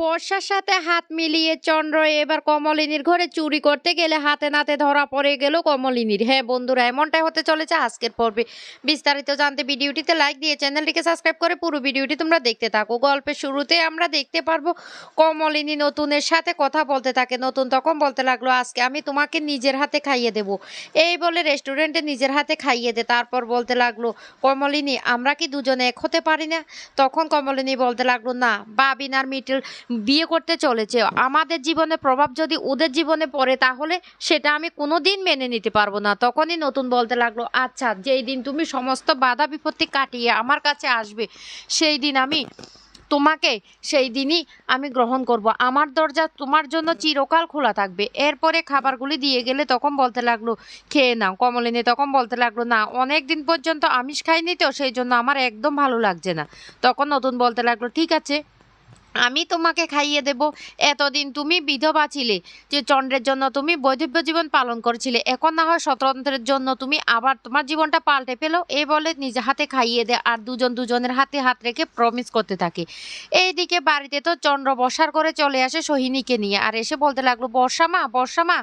বর্ষার সাথে হাত মিলিয়ে চন্দ্র এবার কমলিনীর ঘরে চুরি করতে গেলে হাতে নাতে ধরা পড়ে গেল কমলিনীর। হ্যাঁ বন্ধুরা, এমনটাই হতে চলেছে আজকের পর্বে। বিস্তারিত জানতে ভিডিওটিতে লাইক দিয়ে চ্যানেলটিকে সাবস্ক্রাইব করে পুরো ভিডিওটি তোমরা দেখতে থাকো। গল্পের শুরুতে আমরা দেখতে পারব কমলিনী নতুনের সাথে কথা বলতে থাকে। নতুন তখন বলতে লাগল, আজকে আমি তোমাকে নিজের হাতে খাইয়ে দেব। এই বলে রেস্টুরেন্টে নিজের হাতে খাইয়ে দে। তারপর বলতে লাগল, কমলিনী, আমরা কি দুজনে এক হতে পারি না? তখন কমলিনী বলতে লাগল, না, বাবিন আর মিটেল বিয়ে করতে চলেছে। আমাদের জীবনে প্রভাব যদি ওদের জীবনে পড়ে, তাহলে সেটা আমি কোনো দিন মেনে নিতে পারব না। তখনই নতুন বলতে লাগল আচ্ছা যেই দিন তুমি সমস্ত বাধা বিপত্তি কাটিয়ে আমার কাছে আসবে, সেই দিন আমি তোমাকে, সেই দিনই আমি গ্রহণ করব। আমার দরজা তোমার জন্য চিরকাল খোলা থাকবে। এরপরে খাবারগুলি দিয়ে গেলে তখন বলতে লাগল, খেয়ে নাও। কমলিনী তখন বলতে লাগল, না, অনেক দিন পর্যন্ত আমিষ খাইনি তো, সেই জন্য আমার একদম ভালো লাগছে না। তখন নতুন বলতে লাগল, ঠিক আছে আমি তোমাকে খাইয়ে দেব। এতদিন তুমি বিধবা ছিলে, যে চন্দ্রের জন্য তুমি বৈধব্য জীবন পালন করেছিলে। এখন না হয় স্বতন্ত্রের জন্য তুমি আবার তোমার জীবনটা পাল্টে পেল এই বলে নিজে হাতে খাইয়ে দে আর দুজন দুজনের হাতে হাত রেখে প্রমিস করতে থাকে। এইদিকে বাড়িতে তো চন্দ্র বসার করে চলে আসে সোহিনীকে নিয়ে। আর এসে বলতে লাগল, বর্ষা মা বর্ষা মা,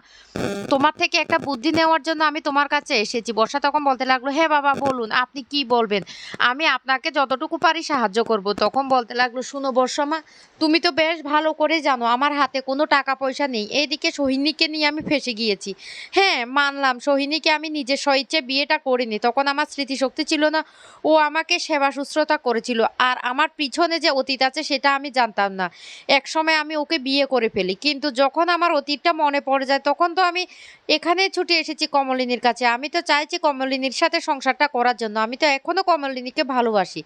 তোমার থেকে একটা বুদ্ধি নেওয়ার জন্য আমি তোমার কাছে এসেছি। বর্ষা তখন বলতে লাগল হ্যাঁ বাবা, বলুন, আপনি কি বলবেন? আমি আপনাকে যতটুকু পারি সাহায্য করব। তখন বলতে লাগল, শুনো বর্ষা মা তুমি তো বেশ ভালো করে জানো, আমার হাতে কোনো টাকা পয়সা নেই। এইদিকে সোহিনীকে নিয়ে আমি ফেসে গিয়েছি। হ্যাঁ মানলাম, সোহিনীকে আমি নিজের স্বইচ্ছে বিয়েটা করিনি। তখন আমার স্মৃতিশক্তি ছিল না, ও আমাকে সেবা শুশ্রূষা করেছিল। আর আমার পিছনে যে অতীত আছে, সেটা আমি জানতাম না। এক সময় আমি ওকে বিয়ে করে ফেলি। কিন্তু যখন আমার অতীতটা মনে পড়ে যায়, তখন তো আমি এখানে ছুটে এসেছি কমলিনীর কাছে। আমি তো চাইছি কমলিনীর সাথে সংসারটা করার জন্য। আমি তো এখনও কমলিনীকে ভালোবাসি।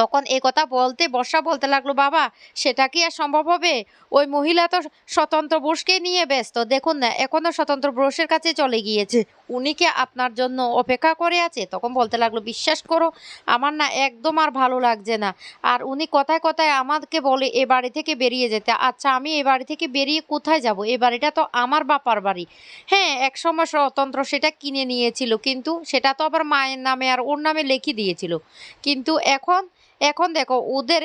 তখন এ কথা বলতে, বর্ষা বলতে লাগল, বাবা, সেটা কি আর সম্ভব হবে? ওই মহিলা তো স্বতন্ত্র বোসকে নিয়ে ব্যস্ত। দেখুন না এখনও স্বতন্ত্র বোসের কাছে চলে গিয়েছে। উনি কি আপনার জন্য অপেক্ষা করে আছে? তখন বলতে লাগল, বিশ্বাস করো, আমার না একদম আর ভালো লাগছে না। আর উনি কথায় কথায় আমাকে বলে এ বাড়ি থেকে বেরিয়ে যেতে। আচ্ছা আমি এ বাড়ি থেকে বেরিয়ে কোথায় যাব? এ বাড়িটা তো আমার বাপার বাড়ি। হ্যাঁ এক সময় স্বতন্ত্র সেটা কিনে নিয়েছিল, কিন্তু সেটা তো আবার মায়ের নামে আর ওর নামে লিখে দিয়েছিল। কিন্তু এখন এখন দেখো ওদের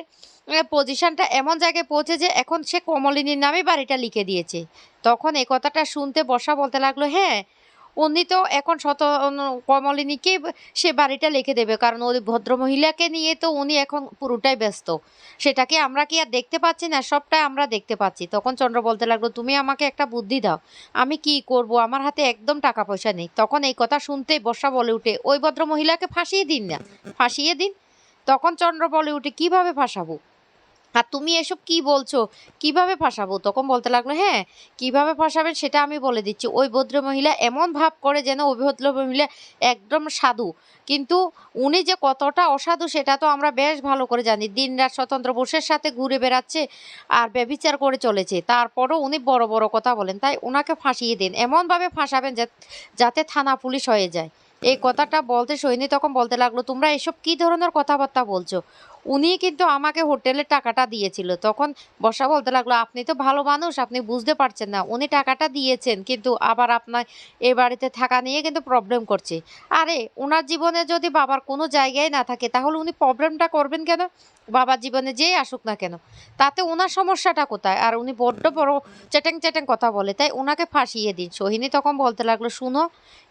পজিশনটা এমন জায়গায় পৌঁছে যে এখন সে কমলিনীর নামে বাড়িটা লিখে দিয়েছে। তখন এই কথাটা শুনতে বসা বলতে লাগল হ্যাঁ উনি তো এখন শত কমলিনীকে সে বাড়িটা লিখে দেবে, কারণ ওই ভদ্রমহিলাকে নিয়ে তো উনি এখন পুরোটাই ব্যস্ত। সেটাকে আমরা কি আর দেখতে পাচ্ছি না? সবটাই আমরা দেখতে পাচ্ছি। তখন চন্দ্র বলতে লাগল, তুমি আমাকে একটা বুদ্ধি দাও, আমি কি করব? আমার হাতে একদম টাকা পয়সা নেই। তখন এই কথা শুনতে বর্ষা বলে উঠে, ওই ভদ্রমহিলাকে ফাঁসিয়ে দিন না, ফাঁসিয়ে দিন তখন চন্দ্র বলে উঠে, কীভাবে ফাঁসাবো? আর তুমি এসব কি বলছো? কীভাবে ফাঁসাবো? তখন বলতে লাগল হ্যাঁ কীভাবে ফাঁসাবেন সেটা আমি বলে দিচ্ছি। ওই ভদ্র মহিলা এমন ভাব করে যেন ওই ভদ্র মহিলা একদম সাধু। কিন্তু উনি যে কতটা অসাধু সেটা তো আমরা বেশ ভালো করে জানি। দিনরাত স্বতন্ত্র বোসের সাথে ঘুরে বেড়াচ্ছে আর ব্যবিচার করে চলেছে। তারপরও উনি বড় বড় কথা বলেন। তাই ওনাকে ফাঁসিয়ে দিন। এমনভাবে ফাঁসাবেন যাতে থানা পুলিশ হয়ে যায়। এই কথাটা বলতে সৈনী তখন বলতে লাগল তোমরা এসব কি ধরনের কথাবার্তা বলছো? উনি কিন্তু আমাকে হোটেলের টাকাটা দিয়েছিল। তখন বসা বলতে লাগল, আপনি তো ভালো মানুষ, আপনি বুঝতে পারছেন না। উনি টাকাটা দিয়েছেন, কিন্তু আবার আপনার এ বাড়িতে থাকা নিয়ে কিন্তু প্রবলেম করছে। আরে ওনার জীবনে যদি বাবার কোনো জায়গায় না থাকে, তাহলে উনি প্রবলেমটা করবেন কেন? বাবার জীবনে যেই আসুক না কেন। তাতে ওনার সমস্যাটা কোথায়? আর উনি বড্ড বড় চেটেং চেটেং কথা বলে, তাই ওনাকে ফাঁসিয়ে দিন। সোহিনী তখন বলতে লাগল, শুনো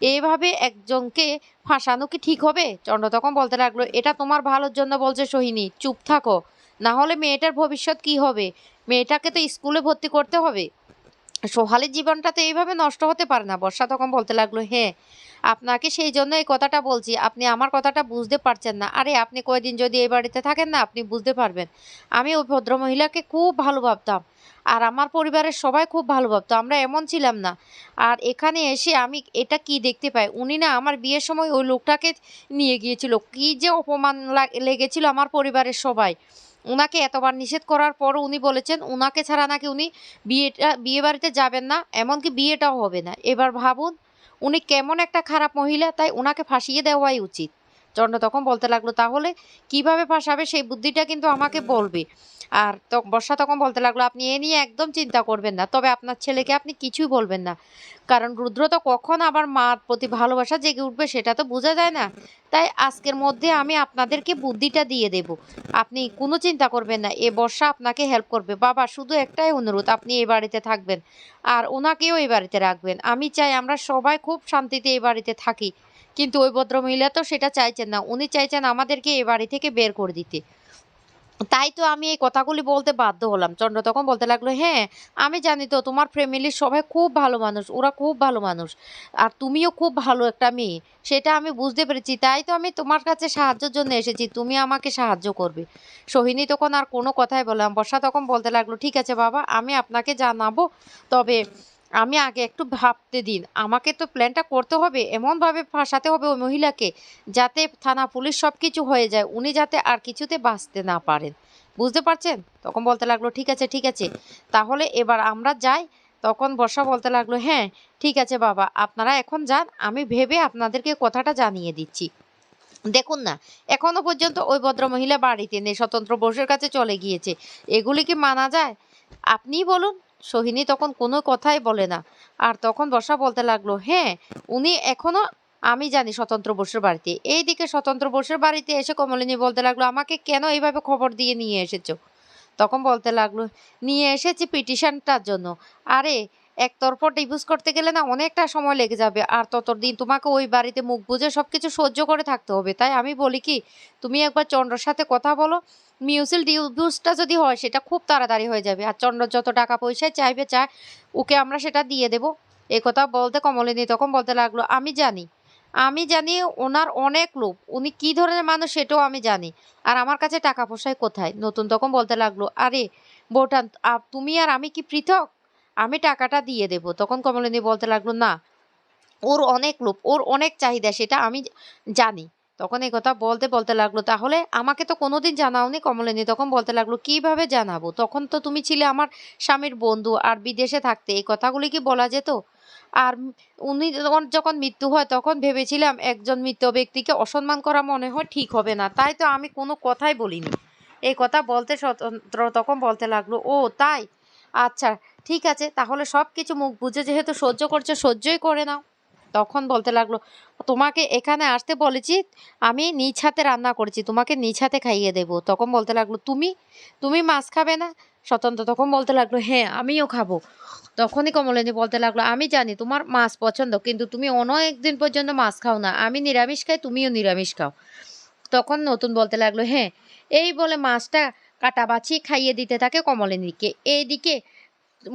এইভাবে একজনকে ফাঁসানো কি ঠিক হবে? চন্ড তখন বলতে লাগল, এটা তোমার ভালোর জন্য বলছে সোহিনী, চুপ থাকো। না হলে মেয়েটার ভবিষ্যৎ কি হবে? মেয়েটাকে তো স্কুলে ভর্তি করতে হবে। সোহালের জীবনটা তো এইভাবে নষ্ট হতে পারে না। বর্ষা তখন বলতে লাগল হ্যাঁ আপনাকে সেই জন্য এই কথাটা বলছি, আপনি আমার কথাটা বুঝতে পারছেন না। আরে, আপনি কয়দিন যদি এই বাড়িতে থাকেন না, আপনি বুঝতে পারবেন। আমি ওই ভদ্রমহিলাকে খুব ভালো ভাবতাম আর আমার পরিবারের সবাই খুব ভালো ভাবতো, আমরা এমন ছিলাম না। আর এখানে এসে আমি এটা কি দেখতে পাই? উনি না আমার বিয়ের সময় ওই লোকটাকে নিয়ে গিয়েছিল। কি যে অপমান লেগেছিল আমার পরিবারের সবাই। ওনাকে এতবার নিষেধ করার পরও উনি বলেছেন ওনাকে ছাড়া নাকি উনি বিয়েটা বিয়ে বাড়িতে যাবেন না, এমনকি বিয়েটাও হবে না। এবার ভাবুন উনি কেমন একটা খারাপ মহিলা তাই ওনাকে ফাঁসিয়ে দেওয়াই উচিত। চন্দ্র তখন বলতে লাগল, তাহলে কীভাবে ফাঁসাবে? সেই বুদ্ধিটা কিন্তু আমাকে বলবে। আর বর্ষা তখন বলতে লাগল, আপনি এ নিয়ে একদম চিন্তা করবেন না, তবে আপনার ছেলেকে আপনি কিছুই বলবেন না। কারণ রুদ্র তো কখন আবার মার প্রতি ভালোবাসা জেগে উঠবে সেটা তো বোঝা যায় না। তাই আজকের মধ্যে আমি আপনাদেরকে বুদ্ধিটা দিয়ে দেব। আপনি কোনো চিন্তা করবেন না, এ বর্ষা আপনাকে হেল্প করবে। বাবা, শুধু একটাই অনুরোধ, আপনি এ বাড়িতে থাকবেন। আর ওনাকেও এই বাড়িতে রাখবেন। আমি চাই আমরা সবাই খুব শান্তিতে এই বাড়িতে থাকি। কিন্তু ওই ভদ্রমহিলা তো সেটা চাইছেন না। উনি চাইছেন আমাদেরকে এ বাড়ি থেকে বের করে দিতে। তাই তো আমি এই কথাগুলি বলতে বাধ্য হলাম। চন্দ্র তখন বলতে লাগল হ্যাঁ আমি জানি তো তোমার ফ্যামিলির সবাই খুব ভালো মানুষ, ওরা খুব ভালো মানুষ। আর তুমিও খুব ভালো একটা মেয়ে। সেটা আমি বুঝতে পেরেছি। তাই তো আমি তোমার কাছে সাহায্যের জন্য এসেছি। তুমি আমাকে সাহায্য করবে। সোহিনী তখন আর কোনো কথাই বললাম বর্ষা তখন বলতে লাগল, ঠিক আছে বাবা, আমি আপনাকে জানাব। তবে আমি আগে একটু ভাবতে দিন। আমাকে তো প্ল্যানটা করতে হবে, এমনভাবে ফাঁসাতে হবে ওই মহিলাকে যাতে থানা পুলিশ সব কিছু হয়ে যায়, উনি যাতে আর কিছুতে বাঁচতে না পারেন। বুঝতে পারছেন? তখন বলতে লাগল, ঠিক আছে ঠিক আছে। তাহলে এবার আমরা যাই। তখন বর্ষা বলতে লাগল হ্যাঁ ঠিক আছে বাবা, আপনারা এখন যান, আমি ভেবে আপনাদেরকে কথাটা জানিয়ে দিচ্ছি। দেখুন না, এখনও পর্যন্ত ওই ভদ্রমহিলা বাড়িতে নেই, স্বতন্ত্র বোসের কাছে চলে গিয়েছে। এগুলি কি মানা যায়? আপনিই বলুন। সোহিনী তখন কোনো কথাই বলে না। আর তখন বর্ষা বলতে লাগল হ্যাঁ উনি এখনও, আমি জানি স্বতন্ত্র বসুর বাড়িতে। এইদিকে স্বতন্ত্র বসুর বাড়িতে এসে কমলিনী বলতে লাগল, আমাকে কেন এইভাবে খবর দিয়ে নিয়ে এসেছ? তখন বলতে লাগল, নিয়ে এসেছি পিটিশনটার জন্য। আরে, একতরফা ডিভোর্স করতে গেলে না অনেকটা সময় লেগে যাবে। আর ততদিন তোমাকে ওই বাড়িতে মুখ বুঝে সব কিছু সহ্য করে থাকতে হবে। তাই আমি বলি কি, তুমি একবার চন্দ্রর সাথে কথা বলো মিউচুয়াল ডিভোর্সটা যদি হয়, সেটা খুব তাড়াতাড়ি হয়ে যাবে। আর চন্দ্র যত টাকা পয়সায় চাইবে, চায়, ওকে আমরা সেটা দিয়ে দেবো। এই কথা বলতে কমলিনী তখন বলতে লাগল, আমি জানি আমি জানি ওনার অনেক লোভ। উনি কি ধরনের মানুষ সেটাও আমি জানি। আর আমার কাছে টাকা পয়সায় কোথায়? নতুন তখন বলতে লাগল, আরে বৌঠান তুমি আর আমি কি পৃথক? আমি টাকাটা দিয়ে দেব। তখন কমলিনী বলতে লাগল, না, ওর অনেক লোভ, ওর অনেক চাহিদা, সেটা আমি জানি। তখন এই কথা বলতে বলতে লাগল। তাহলে আমাকে তো কোনোদিন জানাওনি কমলিনী। তখন বলতে লাগল, কীভাবে জানাব? তখন তো তুমি ছিলে আমার স্বামীর বন্ধু আর বিদেশে থাকতে। এই কথাগুলি কি বলা যেত? আর উনি যখন মৃত্যু হয়, তখন ভেবেছিলাম একজন মৃত ব্যক্তিকে অসম্মান করা মনে হয় ঠিক হবে না। তাই তো আমি কোনো কথাই বলিনি। এই কথা বলতে স্বতন্ত্র তখন বলতে লাগল, ও, তাই? আচ্ছা ঠিক আছে। তাহলে সব কিছু মুখ বুঝে যেহেতু সহ্য করছ, সহ্যই করে নাও। তখন বলতে লাগল, তোমাকে এখানে আসতে বলেছি, আমি নিজ হাতে রান্না করেছি, তোমাকে নিজ হাতে খাইয়ে দেবো। তখন বলতে লাগল, তুমি তুমি মাছ খাবে না? স্বতন্ত্র তখন বলতে লাগল হ্যাঁ আমিও খাব। তখনই কমলিনী বলতে লাগল, আমি জানি তোমার মাছ পছন্দ, কিন্তু তুমি অনেক দিন পর্যন্ত মাছ খাও না, আমি নিরামিষ খাই, তুমিও নিরামিষ খাও। তখন নতুন বলতে লাগল হ্যাঁ এই বলে মাছটা কাটা বাছিয়ে খাইয়ে দিতে থাকে কমলিনীকে এইদিকে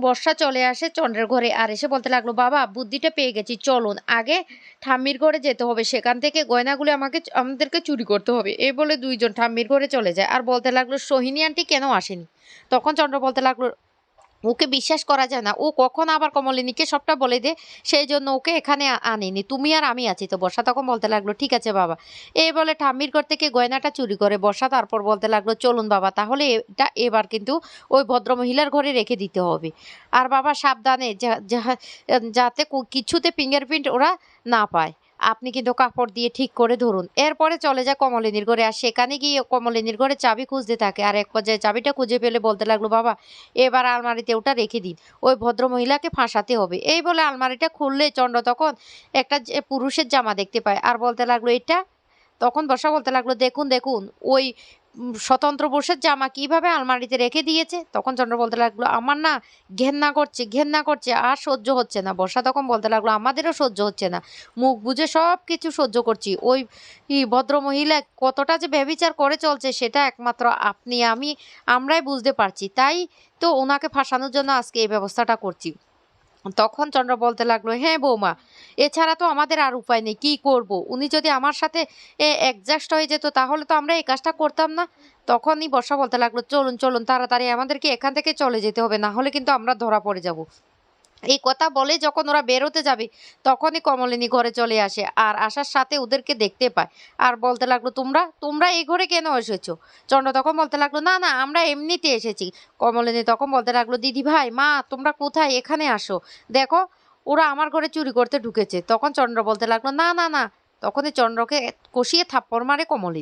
বর্ষা চলে আসে, চন্দ্রের ঘরে। আর এসে বলতে লাগল, বাবা, বুদ্ধিটা পেয়ে গেছি, চলুন। আগে ঠাম্মির ঘরে যেতে হবে, সেখান থেকে গয়নাগুলি আমাকে আমাদেরকে চুরি করতে হবে। এই বলে দুইজন ঠাম্মির ঘরে চলে যায়। আর বলতে লাগল, সোহিনী আন্টি কেন আসেনি? তখন চন্দ্র বলতে লাগল ওকে বিশ্বাস করা যায় না। ও কখন আবার কমলিনীকে সবটা বলে দে, সেই জন্য ওকে এখানে আনিনি। তুমি আর আমি আছি তো, বর্ষা তখন বলতে লাগল, ঠিক আছে বাবা। এই বলে ঠাম্মির ঘর থেকে গয়নাটা চুরি করে বর্ষা তারপর বলতে লাগল, চলুন বাবা, তাহলে এটা এবার কিন্তু ওই ভদ্রমহিলার ঘরে রেখে দিতে হবে। আর বাবা সাবধানে যাতে কিছুতে ফিঙ্গারপ্রিন্ট ওরা না পায়। আপনি কিন্তু কাপড় দিয়ে ঠিক করে ধরুন। এরপরে চলে যায় কমলিনীর ঘরে আর সেখানে গিয়ে কমলিনীর ঘরে চাবি খুঁজতে থাকে। আর এক পর্যায়ে চাবিটা খুঁজে পেলে বলতে লাগল, বাবা, এবার আলমারিতে ওটা রেখে দিন। ওই ভদ্র মহিলাকে ফাঁসাতে হবে। এই বলে আলমারিটা খুললে চন্দ্র তখন একটা পুরুষের জামা দেখতে পায়। আর বলতে লাগল, এটা? তখন বর্ষা বলতে লাগল, দেখুন দেখুন, ওই স্বতন্ত্র পুরুষের জামা কীভাবে আলমারিতে রেখে দিয়েছে? তখন চন্দ্র বলতে লাগল, আমার না ঘেন্না করছে ঘেন্না করছে, আর সহ্য হচ্ছে না। বর্ষা তখন বলতে লাগল, আমাদেরও সহ্য হচ্ছে না। মুখ বুঝে সব কিছু সহ্য করছি। ওই, ই ভদ্র মহিলা কতটা যে ব্যবিচার করে চলছে, সেটা একমাত্র আপনি, আমি, আমরাই বুঝতে পারছি। তাই তো ওনাকে ফাঁসানোর জন্য আজকে এই ব্যবস্থাটা করছি। তখন চন্দ্র বলতে লাগল হ্যাঁ বৌমা, এছাড়া তো আমাদের আর উপায় নেই, কী করব? উনি যদি আমার সাথে অ্যাডজাস্ট হয়ে যেত, তাহলে তো আমরা এই কাজটা করতাম না। তখনই বর্ষা বলতে লাগল, চলুন চলুন, তাড়াতাড়ি আমাদেরকে এখান থেকে চলে যেতে হবে, না হলে কিন্তু আমরা ধরা পড়ে যাব। এই কথা বলে যখন ওরা বেরোতে যাবে, তখনই কমলিনী ঘরে চলে আসে আর আসার সাথে ওদেরকে দেখতে পায়। আর বলতে লাগল, তোমরা তোমরা এই ঘরে কেন এসেছ? চন্দ্র তখন বলতে লাগল, না না, আমরা এমনিতে এসেছি। কমলিনী তখন বলতে লাগল, দিদি ভাই, মা, তোমরা কোথায়? এখানে আসো। দেখো, ওরা আমার ঘরে চুরি করতে ঢুকেছে। তখন চন্দ্র বলতে লাগল, না না না। তখনই চন্দ্রকে কষিয়ে থাপ্পড় মারে কমলিনী।